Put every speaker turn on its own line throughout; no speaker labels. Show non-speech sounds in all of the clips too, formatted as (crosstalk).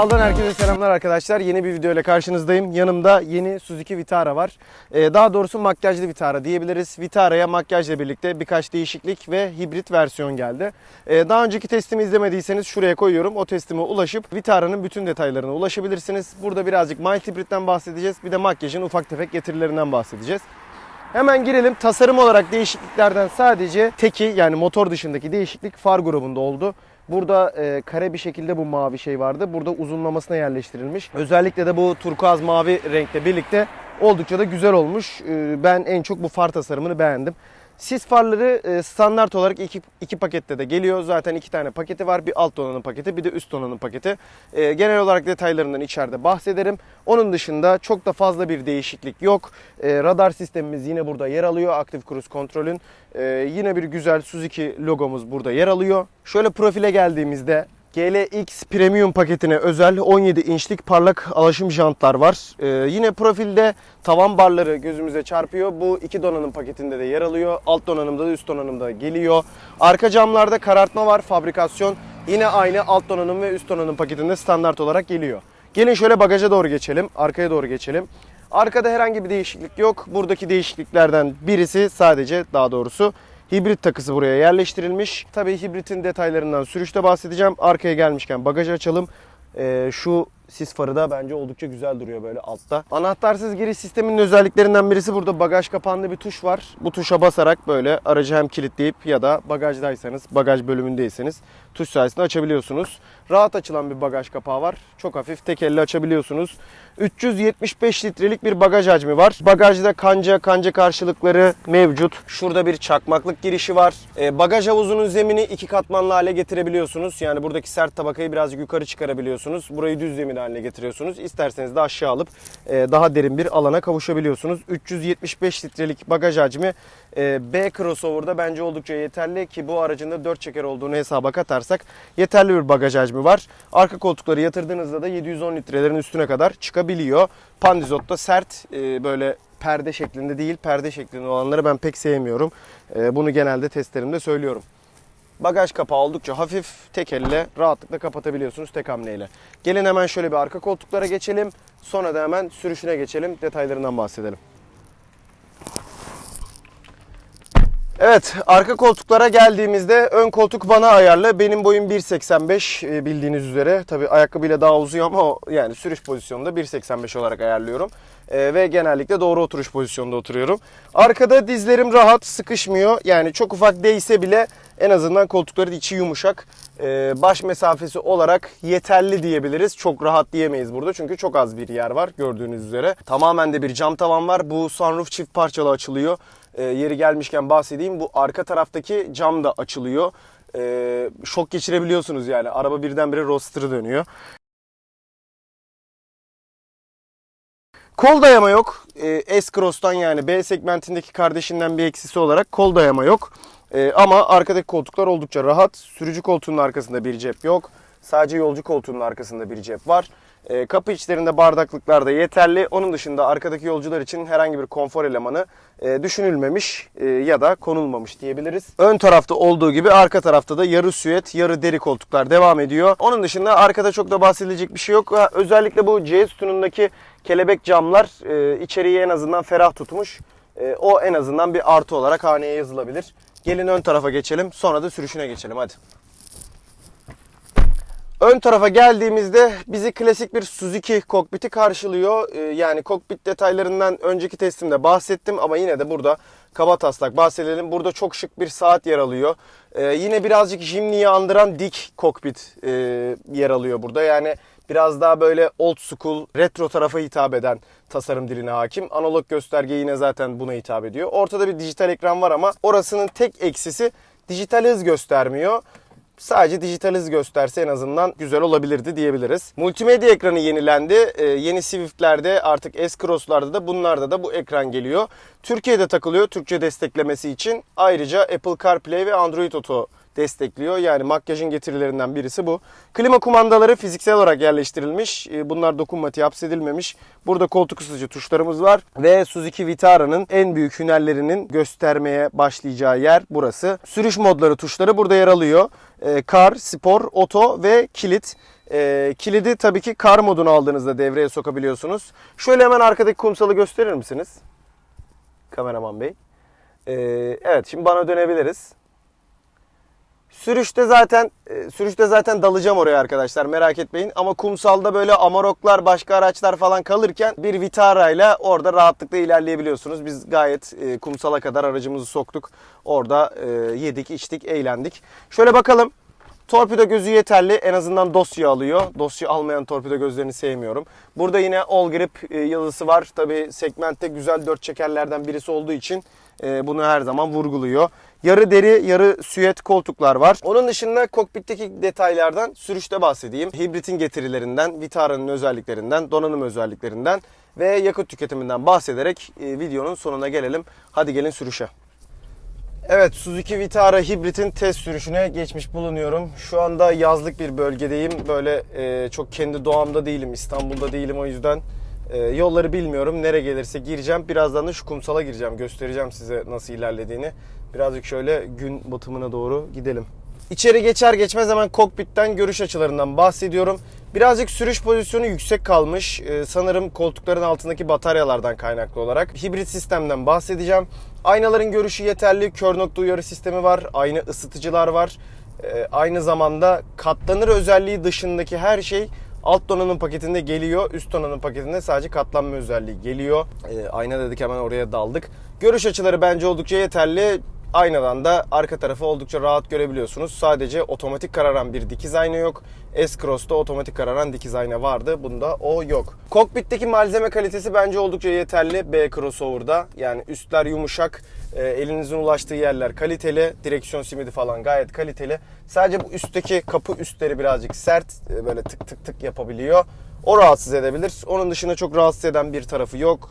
Pedal'dan herkese selamlar arkadaşlar. Yeni bir video ile karşınızdayım. Yanımda yeni Suzuki Vitara var. Ee, daha doğrusu makyajlı Vitara diyebiliriz. Vitara'ya makyajla birlikte birkaç değişiklik ve hibrit versiyon geldi. Ee, daha önceki testimi izlemediyseniz şuraya koyuyorum. O testime ulaşıp Vitara'nın bütün detaylarına ulaşabilirsiniz. Burada birazcık mild hibritten bahsedeceğiz. Bir de makyajın ufak tefek getirilerinden bahsedeceğiz. Hemen girelim. Tasarım olarak değişikliklerden sadece teki yani motor dışındaki değişiklik far grubunda oldu. Burada e, kare bir şekilde bu mavi şey vardı. Burada uzunlamasına yerleştirilmiş. Özellikle de bu turkuaz mavi renkle birlikte oldukça da güzel olmuş. E, ben en çok bu far tasarımını beğendim. Sis farları e, standart olarak iki, iki pakette de geliyor. Zaten iki tane paketi var. Bir alt donanım paketi bir de üst donanım paketi. E, genel olarak detaylarından içeride bahsederim. Onun dışında çok da fazla bir değişiklik yok. E, radar sistemimiz yine burada yer alıyor. Aktif Cruise Control'ün. E, yine bir güzel Suzuki logomuz burada yer alıyor. Şöyle profile geldiğimizde GLX Premium paketine özel 17 inçlik parlak alaşım jantlar var. Ee, yine profilde tavan barları gözümüze çarpıyor. Bu iki donanım paketinde de yer alıyor. Alt donanımda da üst donanımda geliyor. Arka camlarda karartma var fabrikasyon. Yine aynı alt donanım ve üst donanım paketinde standart olarak geliyor. Gelin şöyle bagaja doğru geçelim. Arkaya doğru geçelim. Arkada herhangi bir değişiklik yok. Buradaki değişikliklerden birisi sadece daha doğrusu Hibrit takısı buraya yerleştirilmiş. Tabii hibritin detaylarından sürüşte bahsedeceğim. Arkaya gelmişken bagajı açalım. Ee, şu sis farı da bence oldukça güzel duruyor böyle altta. Anahtarsız giriş sisteminin özelliklerinden birisi burada bagaj kapağında bir tuş var. Bu tuşa basarak böyle aracı hem kilitleyip ya da bagajdaysanız, bagaj bölümündeyseniz tuş sayesinde açabiliyorsunuz. Rahat açılan bir bagaj kapağı var. Çok hafif tek elle açabiliyorsunuz. 375 litrelik bir bagaj hacmi var. Bagajda kanca, kanca karşılıkları mevcut. Şurada bir çakmaklık girişi var. Ee, bagaj havuzunun zemini iki katmanlı hale getirebiliyorsunuz. Yani buradaki sert tabakayı birazcık yukarı çıkarabiliyorsunuz. Burayı düz zemin haline getiriyorsunuz. İsterseniz de aşağı alıp e, daha derin bir alana kavuşabiliyorsunuz. 375 litrelik bagaj hacmi e, B crossover'da bence oldukça yeterli ki bu aracın da 4 çeker olduğunu hesaba katarsak yeterli bir bagaj hacmi var. Arka koltukları yatırdığınızda da 710 litrelerin üstüne kadar çıkabiliyor. Pandizot da sert e, böyle perde şeklinde değil perde şeklinde olanları ben pek sevmiyorum. Bunu genelde testlerimde söylüyorum. Bagaj kapağı oldukça hafif, tek elle rahatlıkla kapatabiliyorsunuz tek hamleyle. Gelin hemen şöyle bir arka koltuklara geçelim. Sonra da hemen sürüşüne geçelim. Detaylarından bahsedelim. Evet, arka koltuklara geldiğimizde ön koltuk bana ayarlı. Benim boyum 1.85 e, bildiğiniz üzere. Tabi ayakkabıyla daha uzuyor ama yani sürüş pozisyonunda 1.85 olarak ayarlıyorum. E, ve genellikle doğru oturuş pozisyonda oturuyorum. Arkada dizlerim rahat, sıkışmıyor. Yani çok ufak değse bile en azından koltukların içi yumuşak. E, baş mesafesi olarak yeterli diyebiliriz. Çok rahat diyemeyiz burada çünkü çok az bir yer var gördüğünüz üzere. Tamamen de bir cam tavan var. Bu sunroof çift parçalı açılıyor. E, yeri gelmişken bahsedeyim. Bu arka taraftaki cam da açılıyor. E, şok geçirebiliyorsunuz yani. Araba birdenbire roster'ı dönüyor. Kol dayama yok. E, S-Cross'tan yani B segmentindeki kardeşinden bir eksisi olarak kol dayama yok. E, ama arkadaki koltuklar oldukça rahat. Sürücü koltuğunun arkasında bir cep yok. Sadece yolcu koltuğunun arkasında bir cep var. E, kapı içlerinde bardaklıklar da yeterli. Onun dışında arkadaki yolcular için herhangi bir konfor elemanı e, düşünülmemiş e, ya da konulmamış diyebiliriz. Ön tarafta olduğu gibi arka tarafta da yarı süet, yarı deri koltuklar devam ediyor. Onun dışında arkada çok da bahsedilecek bir şey yok. Ha, özellikle bu C sütunundaki kelebek camlar e, içeriği en azından ferah tutmuş. E, o en azından bir artı olarak haneye yazılabilir. Gelin ön tarafa geçelim. Sonra da sürüşüne geçelim hadi. Ön tarafa geldiğimizde bizi klasik bir Suzuki kokpiti karşılıyor. Ee, Yani kokpit detaylarından önceki testimde bahsettim ama yine de burada kaba taslak bahsedelim. Burada çok şık bir saat yer alıyor. Ee, Yine birazcık Jimny'yi andıran dik kokpit e, yer alıyor burada. Yani biraz daha böyle old school, retro tarafa hitap eden tasarım diline hakim. Analog gösterge yine zaten buna hitap ediyor. Ortada bir dijital ekran var ama orasının tek eksisi dijital hız göstermiyor. Sadece dijital gösterse en azından güzel olabilirdi diyebiliriz. Multimedya ekranı yenilendi. Ee, yeni Swift'lerde artık S-Cross'larda da bunlarda da bu ekran geliyor. Türkiye'de takılıyor Türkçe desteklemesi için. Ayrıca Apple CarPlay ve Android Auto destekliyor. Yani makyajın getirilerinden birisi bu. Klima kumandaları fiziksel olarak yerleştirilmiş. Ee, Bunlar dokunmatiğe hapsedilmemiş. Burada koltuk ısıtıcı tuşlarımız var. Ve Suzuki Vitara'nın en büyük hünerlerinin göstermeye başlayacağı yer burası. Sürüş modları tuşları burada yer alıyor. Ee, Kar, spor, oto ve kilit. Ee, kilidi tabii ki kar modunu aldığınızda devreye sokabiliyorsunuz. Şöyle hemen arkadaki kumsalı gösterir misiniz? Kameraman bey. Ee, evet şimdi bana dönebiliriz. Sürüşte zaten e, sürüşte zaten dalacağım oraya arkadaşlar merak etmeyin. Ama kumsalda böyle amaroklar, başka araçlar falan kalırken bir Vitara ile orada rahatlıkla ilerleyebiliyorsunuz. Biz gayet e, kumsala kadar aracımızı soktuk. Orada e, yedik, içtik, eğlendik. Şöyle bakalım. Torpido gözü yeterli. En azından dosya alıyor. Dosya almayan torpido gözlerini sevmiyorum. Burada yine All Grip yazısı var. Tabi segmentte güzel dört çekerlerden birisi olduğu için bunu her zaman vurguluyor. Yarı deri, yarı süet koltuklar var. Onun dışında kokpitteki detaylardan sürüşte bahsedeyim. Hibritin getirilerinden, Vitara'nın özelliklerinden, donanım özelliklerinden ve yakıt tüketiminden bahsederek e, videonun sonuna gelelim. Hadi gelin sürüşe. Evet Suzuki Vitara hibritin test sürüşüne geçmiş bulunuyorum. Şu anda yazlık bir bölgedeyim. Böyle e, çok kendi doğamda değilim. İstanbul'da değilim o yüzden e, yolları bilmiyorum. Nereye gelirse gireceğim. Birazdan da şu kumsala gireceğim. Göstereceğim size nasıl ilerlediğini. Birazcık şöyle gün batımına doğru gidelim. İçeri geçer geçmez hemen kokpitten görüş açılarından bahsediyorum. Birazcık sürüş pozisyonu yüksek kalmış. Ee, sanırım koltukların altındaki bataryalardan kaynaklı olarak. Hibrit sistemden bahsedeceğim. Aynaların görüşü yeterli. Kör nokta uyarı sistemi var. Ayna ısıtıcılar var. Ee, aynı zamanda katlanır özelliği dışındaki her şey alt donanım paketinde geliyor. Üst donanım paketinde sadece katlanma özelliği geliyor. Ee, ayna dedik hemen oraya daldık. Görüş açıları bence oldukça yeterli. Aynadan da arka tarafı oldukça rahat görebiliyorsunuz. Sadece otomatik kararan bir dikiz ayna yok. S-Cross'ta otomatik kararan dikiz ayna vardı. Bunda o yok. Kokpitteki malzeme kalitesi bence oldukça yeterli B crossover'da. Yani üstler yumuşak, e, elinizin ulaştığı yerler kaliteli, direksiyon simidi falan gayet kaliteli. Sadece bu üstteki kapı üstleri birazcık sert, e, böyle tık tık tık yapabiliyor. O rahatsız edebilir. Onun dışında çok rahatsız eden bir tarafı yok.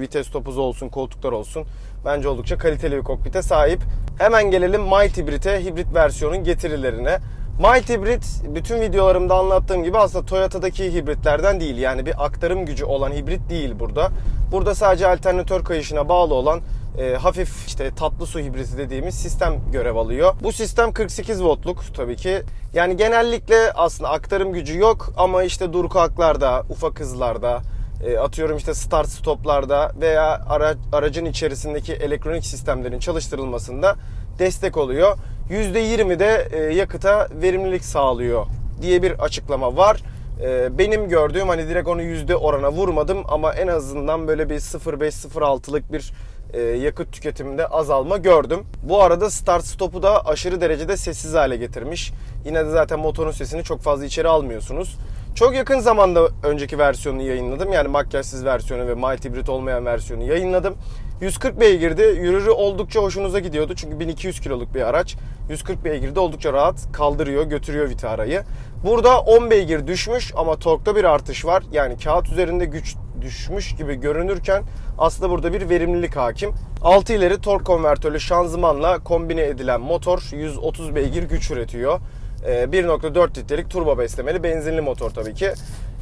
Vites topuzu olsun, koltuklar olsun. Bence oldukça kaliteli bir kokpite sahip. Hemen gelelim Might Hybrid'e, hibrit versiyonun getirilerine. Might Hybrid bütün videolarımda anlattığım gibi aslında Toyota'daki hibritlerden değil. Yani bir aktarım gücü olan hibrit değil burada. Burada sadece alternatör kayışına bağlı olan e, hafif işte tatlı su hibriti dediğimiz sistem görev alıyor. Bu sistem 48 voltluk tabii ki. Yani genellikle aslında aktarım gücü yok ama işte dur kalklarda, ufak hızlarda, e, atıyorum işte start stoplarda veya ara, aracın içerisindeki elektronik sistemlerin çalıştırılmasında destek oluyor. %20 de e, yakıta verimlilik sağlıyor diye bir açıklama var. E, benim gördüğüm hani direkt onu yüzde orana vurmadım ama en azından böyle bir 0.5-0.6'lık bir e, yakıt tüketiminde azalma gördüm. Bu arada start stopu da aşırı derecede sessiz hale getirmiş. Yine de zaten motorun sesini çok fazla içeri almıyorsunuz. Çok yakın zamanda önceki versiyonunu yayınladım. Yani makyajsız versiyonu ve mild hibrit olmayan versiyonu yayınladım. 140 beygirdi. Yürürü oldukça hoşunuza gidiyordu. Çünkü 1200 kiloluk bir araç. 140 beygirde oldukça rahat kaldırıyor, götürüyor Vitara'yı. Burada 10 beygir düşmüş ama torkta bir artış var. Yani kağıt üzerinde güç düşmüş gibi görünürken aslında burada bir verimlilik hakim. 6 ileri tork konvertörlü şanzımanla kombine edilen motor 130 beygir güç üretiyor. Ee, 1.4 litrelik turbo beslemeli benzinli motor tabii ki.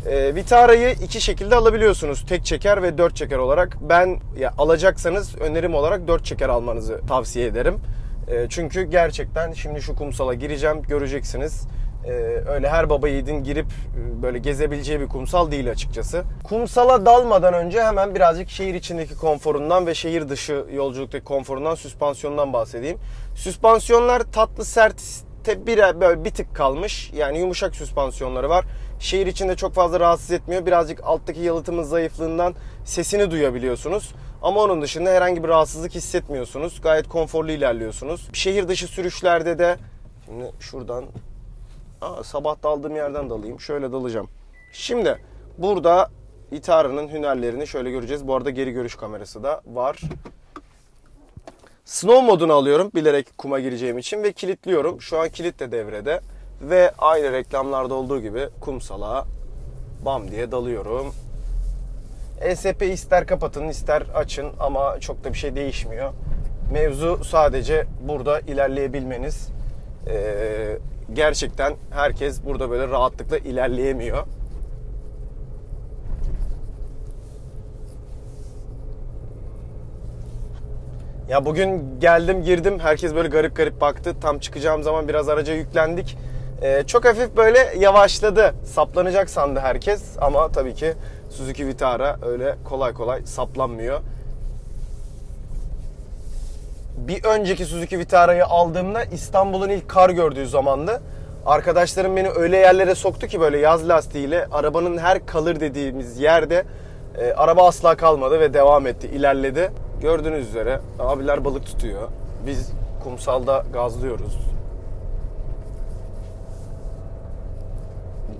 Ee, Vitara'yı iki şekilde alabiliyorsunuz. Tek çeker ve dört çeker olarak. Ben ya alacaksanız önerim olarak dört çeker almanızı tavsiye ederim. Ee, çünkü gerçekten şimdi şu kumsala gireceğim göreceksiniz. Ee, öyle her baba yiğidin girip e, böyle gezebileceği bir kumsal değil açıkçası. Kumsala dalmadan önce hemen birazcık şehir içindeki konforundan ve şehir dışı yolculuktaki konforundan, süspansiyondan bahsedeyim. Süspansiyonlar tatlı sert bir böyle bir tık kalmış. Yani yumuşak süspansiyonları var. Şehir içinde çok fazla rahatsız etmiyor. Birazcık alttaki yalıtımın zayıflığından sesini duyabiliyorsunuz. Ama onun dışında herhangi bir rahatsızlık hissetmiyorsunuz. Gayet konforlu ilerliyorsunuz. Şehir dışı sürüşlerde de şimdi şuradan Aa, sabah daldığım yerden dalayım. Şöyle dalacağım. Şimdi burada Vitara'nın hünerlerini şöyle göreceğiz. Bu arada geri görüş kamerası da var. Snow modunu alıyorum bilerek kuma gireceğim için ve kilitliyorum. Şu an kilit de devrede. Ve aynı reklamlarda olduğu gibi kumsala bam diye dalıyorum. ESP ister kapatın ister açın ama çok da bir şey değişmiyor. Mevzu sadece burada ilerleyebilmeniz. Ee, gerçekten herkes burada böyle rahatlıkla ilerleyemiyor. Ya bugün geldim girdim herkes böyle garip garip baktı. Tam çıkacağım zaman biraz araca yüklendik. Ee, çok hafif böyle yavaşladı. Saplanacak sandı herkes ama tabii ki Suzuki Vitara öyle kolay kolay saplanmıyor. Bir önceki Suzuki Vitara'yı aldığımda İstanbul'un ilk kar gördüğü zamandı. Arkadaşlarım beni öyle yerlere soktu ki böyle yaz lastiğiyle arabanın her kalır dediğimiz yerde e, araba asla kalmadı ve devam etti, ilerledi. Gördüğünüz üzere abiler balık tutuyor. Biz kumsalda gazlıyoruz.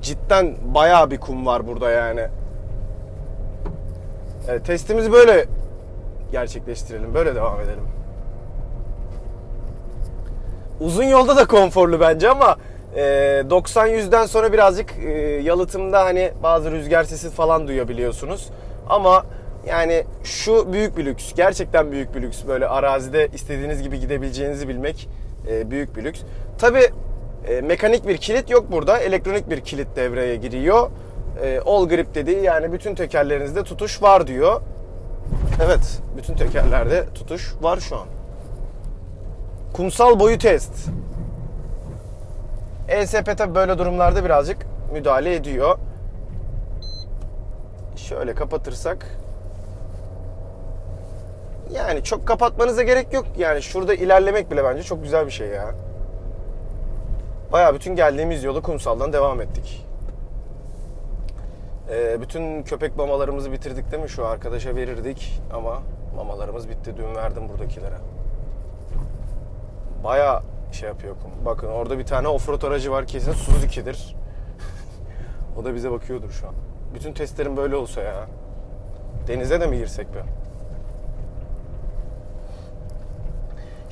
Cidden bayağı bir kum var burada yani. Evet, testimizi böyle gerçekleştirelim. Böyle devam edelim. Uzun yolda da konforlu bence ama e, 90-100'den sonra birazcık e, yalıtımda hani bazı rüzgar sesi falan duyabiliyorsunuz. Ama yani şu büyük bir lüks. Gerçekten büyük bir lüks. Böyle arazide istediğiniz gibi gidebileceğinizi bilmek e, büyük bir lüks. Tabi mekanik bir kilit yok burada. Elektronik bir kilit devreye giriyor. E, all grip dediği yani bütün tekerlerinizde tutuş var diyor. Evet, bütün tekerlerde tutuş var şu an. Kumsal boyu test. ESP tabi böyle durumlarda birazcık müdahale ediyor. Şöyle kapatırsak. Yani çok kapatmanıza gerek yok. Yani şurada ilerlemek bile bence çok güzel bir şey ya. Baya bütün geldiğimiz yolu kumsaldan devam ettik. Ee, bütün köpek mamalarımızı bitirdik değil mi? Şu arkadaşa verirdik ama mamalarımız bitti. Dün verdim buradakilere. Baya şey yapıyor kum. Bakın orada bir tane offroad aracı var kesin Suzuki'dir. (laughs) o da bize bakıyordur şu an. Bütün testlerim böyle olsa ya. Denize de mi girsek be?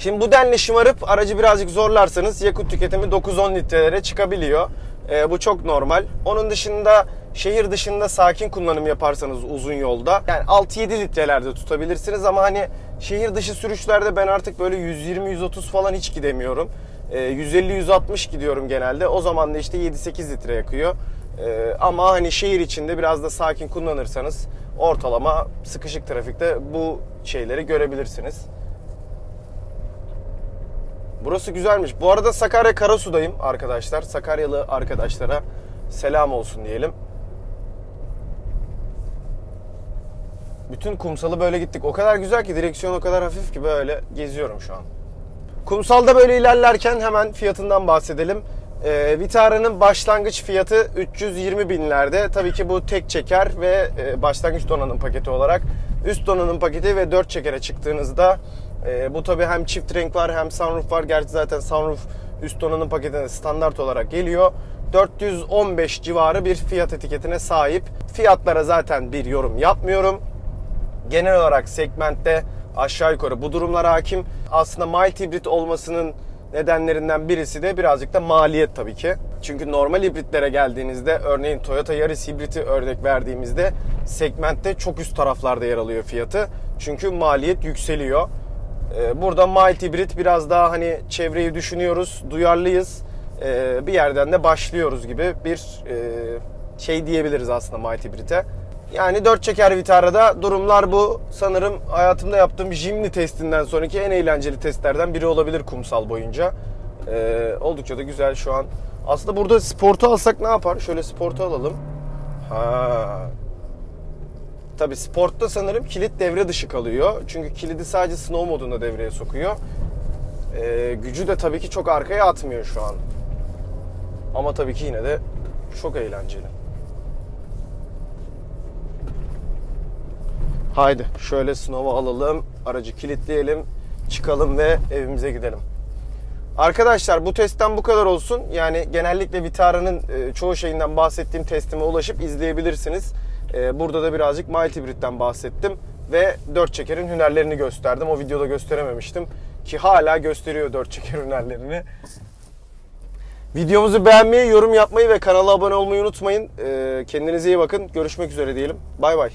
Şimdi bu denli şımarıp aracı birazcık zorlarsanız yakıt tüketimi 9-10 litrelere çıkabiliyor. Ee, bu çok normal. Onun dışında şehir dışında sakin kullanım yaparsanız uzun yolda yani 6-7 litrelerde tutabilirsiniz ama hani şehir dışı sürüşlerde ben artık böyle 120-130 falan hiç gidemiyorum. Ee, 150-160 gidiyorum genelde. O zaman da işte 7-8 litre yakıyor. Ee, ama hani şehir içinde biraz da sakin kullanırsanız ortalama sıkışık trafikte bu şeyleri görebilirsiniz. Burası güzelmiş. Bu arada Sakarya Karasu'dayım arkadaşlar. Sakaryalı arkadaşlara selam olsun diyelim. Bütün kumsalı böyle gittik. O kadar güzel ki direksiyon o kadar hafif ki böyle geziyorum şu an. Kumsalda böyle ilerlerken hemen fiyatından bahsedelim. Ee, Vitara'nın başlangıç fiyatı 320 binlerde. Tabii ki bu tek çeker ve e, başlangıç donanım paketi olarak. Üst donanım paketi ve 4 çekere çıktığınızda e, bu tabii hem çift renk var hem sunroof var. Gerçi zaten sunroof üst donanım paketine standart olarak geliyor. 415 civarı bir fiyat etiketine sahip. Fiyatlara zaten bir yorum yapmıyorum. Genel olarak segmentte aşağı yukarı bu durumlar hakim. Aslında mild hibrit olmasının nedenlerinden birisi de birazcık da maliyet tabii ki. Çünkü normal hibritlere geldiğinizde örneğin Toyota Yaris hibriti örnek verdiğimizde segmentte çok üst taraflarda yer alıyor fiyatı. Çünkü maliyet yükseliyor. Ee, Burada mild hibrit biraz daha hani çevreyi düşünüyoruz, duyarlıyız. Ee, Bir yerden de başlıyoruz gibi bir e, şey diyebiliriz aslında mild hibrite. Yani 4 çeker Vitara'da durumlar bu. Sanırım hayatımda yaptığım Jimny testinden sonraki en eğlenceli testlerden biri olabilir kumsal boyunca. Ee, oldukça da güzel şu an. Aslında burada sportu alsak ne yapar? Şöyle sportu alalım. Ha. Tabi sportta sanırım kilit devre dışı kalıyor. Çünkü kilidi sadece snow modunda devreye sokuyor. Ee, gücü de tabii ki çok arkaya atmıyor şu an. Ama tabii ki yine de çok eğlenceli. Haydi şöyle snow'u alalım, aracı kilitleyelim, çıkalım ve evimize gidelim. Arkadaşlar bu testten bu kadar olsun. Yani genellikle Vitara'nın e, çoğu şeyinden bahsettiğim testime ulaşıp izleyebilirsiniz. E, Burada da birazcık mild hibritten bahsettim ve 4 çekerin hünerlerini gösterdim. O videoda gösterememiştim ki hala gösteriyor 4 çeker hünerlerini. Videomuzu beğenmeyi, yorum yapmayı ve kanala abone olmayı unutmayın. E, Kendinize iyi bakın. Görüşmek üzere diyelim. Bay bay.